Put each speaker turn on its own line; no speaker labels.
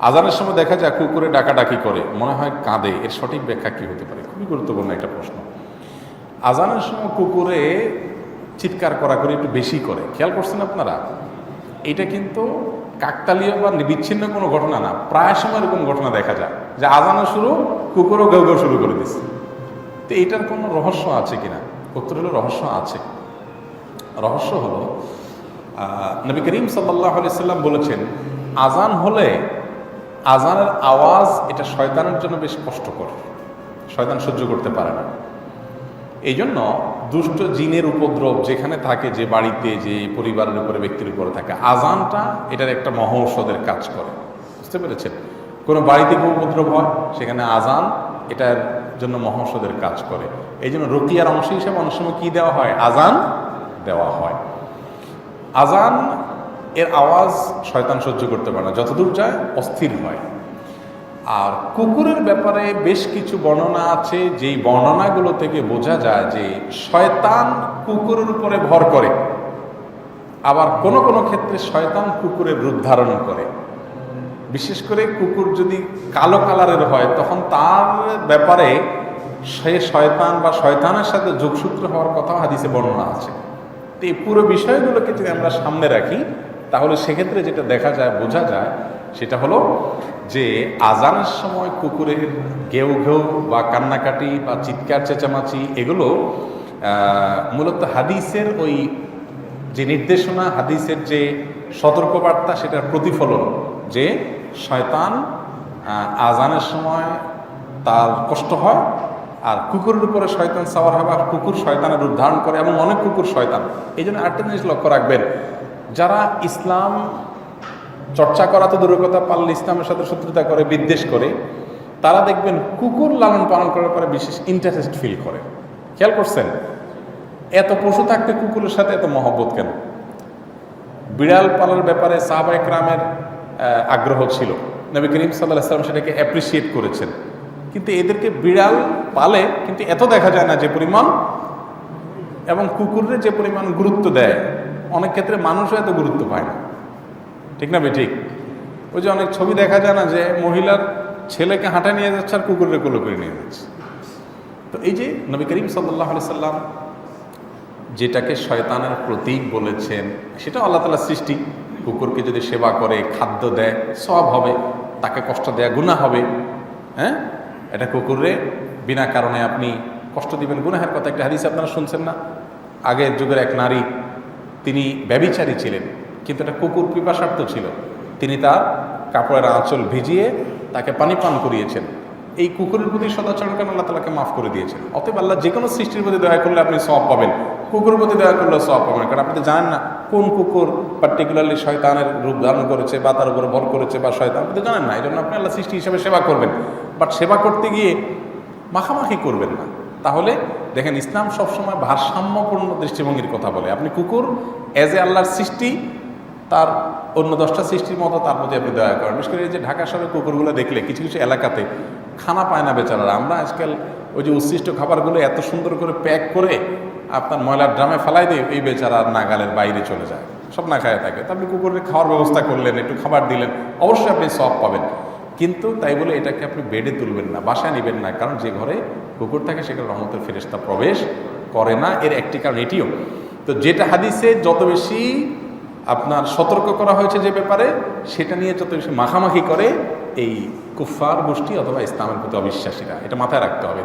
আজানের সময় দেখা যায় কুকুরে ডাকাডাকি করে। মনে হয় কাঁদে। এর সঠিক ব্যাখ্যা কী হতে পারে? খুবই গুরুত্বপূর্ণ একটা প্রশ্ন। আজানের সময় কুকুরে চিৎকার করা করে একটু বেশি করে। খেয়াল করছেন আপনারা? এটা কিন্তু কাকতালীয় বা বিচ্ছিন্ন কোনো ঘটনা না। প্রায় সময় এরকম ঘটনা দেখা যায় যে আজানো শুরু, কুকুরও গেউ গেউ শুরু করে দিচ্ছে। তো এটার কোনো রহস্য আছে কিনা? উত্তর হলো রহস্য আছে। রহস্য হলো নবী করিম সাল্লাহ সাল্লাম বলেছেন, আজান হলে আজানের আওয়াজ এটা শয়তানের জন্য বেশ কষ্টকর। শয়তান সহ্য করতে পারে না। এই জন্য দুষ্ট জিনের উপদ্রব যেখানে থাকে, যে বাড়িতে, যে পরিবারের উপরে ব্যক্তির উপরে থাকে, আজানটা এটার একটা মহৌষধের কাজ করে। বুঝতে পেরেছেন? কোনো বাড়িতে কেউ উপদ্রব হয়, সেখানে আজান এটার জন্য মহৌষধের কাজ করে। এই জন্য রকিয়ার অংশ হিসেবে অনেক সময় কী দেওয়া হয়? আজান দেওয়া হয়। আজান এর আওয়াজ শয়তান সহ্য করতে পারে না। যতদূর যায় অস্থির হয়। আর কুকুরের ব্যাপারে বেশ কিছু বর্ণনা আছে, যেই বর্ণনাগুলো থেকে বোঝা যায় যে শয়তান কুকুরের উপরে ভর করে। আবার কোনো কোনো ক্ষেত্রে শয়তান কুকুরের রূপ ধারণ করে। বিশেষ করে কুকুর যদি কালো কালারের হয়, তখন তার ব্যাপারে সে শয়তান বা শয়তানের সাথে যোগসূত্র হওয়ার কথাও হাদিসে বর্ণনা আছে। তো এই পুরো বিষয়গুলোকে যদি আমরা সামনে রাখি তাহলে সেক্ষেত্রে যেটা দেখা যায়, বোঝা যায়, সেটা হলো যে আজানের সময় কুকুরের ঘেউ ঘেউ বা কান্নাকাটি বা চিৎকার চেঁচামাচি এগুলো মূলত হাদিসের ওই যে নির্দেশনা, হাদিসের যে সতর্কবার্তা সেটার প্রতিফলন যে শয়তান আজানের সময় তার কষ্ট হয় আর কুকুরের উপরে শয়তান সাওয়ার হয় বা কুকুর শয়তানের রূপ ধারণ করে এবং অনেক কুকুর শয়তান। এই জন্য আরেকটা জিনিস লক্ষ্য রাখবেন যারা ইসলাম চর্চা করা তো দূরের কথা পারলে ইসলামের সাথে শত্রুতা করে, বিদ্বেষ করে, তারা দেখবেন কুকুর লালন পালন করার পরে বিশেষ ইন্টারেস্ট ফিল করে। খেয়াল করছেন? এত পশু থাকতে কুকুরের সাথে এত মহব্বত কেন? বিড়াল পালার ব্যাপারে সাহাবা একরামের আগ্রহ ছিল। নবী করিম সাল্লাহ ইসলাম সেটাকে অ্যাপ্রিসিয়েট করেছেন। কিন্তু এদেরকে বিড়াল পালে, কিন্তু এত দেখা যায় না যে পরিমাণ, এবং কুকুরের যে পরিমাণ গুরুত্ব দেয়। অনেক ক্ষেত্রে মানুষও এত গুরুত্ব পায় না। ঠিক না ঠিক। ওই যে অনেক ছবি দেখা যায় না যে মহিলার ছেলেকে হাঁটা নিয়ে যাচ্ছে আর কুকুরের কোলো করে নিয়ে যাচ্ছে। তো এই যে নবী করিম সাল্লাহ সাল্লাম যেটাকে শয়তানের প্রতীক বলেছেন, সেটা আল্লাহ তালা সৃষ্টি। কুকুরকে যদি সেবা করে, খাদ্য দেয় সব হবে, তাকে কষ্ট দেয়া গুণা হবে। হ্যাঁ? এটা কুকুরে বিনা কারণে আপনি কষ্ট দিবেন। গুনাহের কথা একটা হাদিস আপনারা শুনছেন না? আগের যুগের এক নারী তিনি ব্যবিচারী ছিলেন, কিন্তু একটা কুকুর পিপাসার্থ ছিল। তিনি তার কাপড়ের আঁচল ভিজিয়ে তাকে পানি পান করিয়েছেন। এই কুকুরের প্রতি সদাচরণ কেন আল্লাহ তালাকে মাফ করে দিয়েছেন? অতএব আল্লাহ যে কোনো সৃষ্টির প্রতি দয়া করলে আপনি সব পাবেন। কুকুরের প্রতি দয়া করলে সব পাবেন, কারণ আপনি জানেন না কোন কুকুর পার্টিকুলারলি শয়তানের রূপ ধারণ করেছে বা তার উপরে ভর করেছে বা শয়তান, আপনি তো জানেন না। এই জন্য আপনি আল্লাহ সৃষ্টি হিসেবে সেবা করবেন। বাট সেবা করতে গিয়ে মাখামাখি করবেন না। তাহলে দেখেন ইসলাম সবসময় ভারসাম্যপূর্ণ দৃষ্টিভঙ্গির কথা বলে। আপনি কুকুর অ্যাজ এ আল্লাহর সৃষ্টি, তার অন্য দশটা সৃষ্টির মতো তার প্রতি আপনি দয়া করেন। বিশেষ করে এই যে ঢাকা শহরের কুকুরগুলো দেখলে কিছু কিছু এলাকাতে খানা পায় না বেচারারা। আমরা আজকাল ওই যে উচ্ছিষ্ট খাবারগুলো এত সুন্দর করে প্যাক করে আপনার ময়লার ড্রামে ফেলাই দিয়ে এই বেচারা নাগালের বাইরে চলে যায়। সব না খায় থাকে। তো আপনি কুকুরের খাওয়ার ব্যবস্থা করলেন, একটু খাবার দিলেন, অবশ্যই আপনি সব পাবেন। কিন্তু তাই বলে এটাকে আপনি বেডে তুলবেন না, বাসায় নেবেন না, কারণ যে ঘরে কুকুর থাকে সেখানে রহমতের ফেরেস্তা প্রবেশ করে না, এর একটি কারণ এটিও। তো যেটা হাদিসে যত বেশি আপনার সতর্ক করা হয়েছে যে ব্যাপারে, সেটা নিয়ে যত বেশি মাখামাখি করে, এই কুফার গোষ্ঠী অথবা ইসলামের প্রতি অবিশ্বাসীরা, এটা মাথায় রাখতে হবে।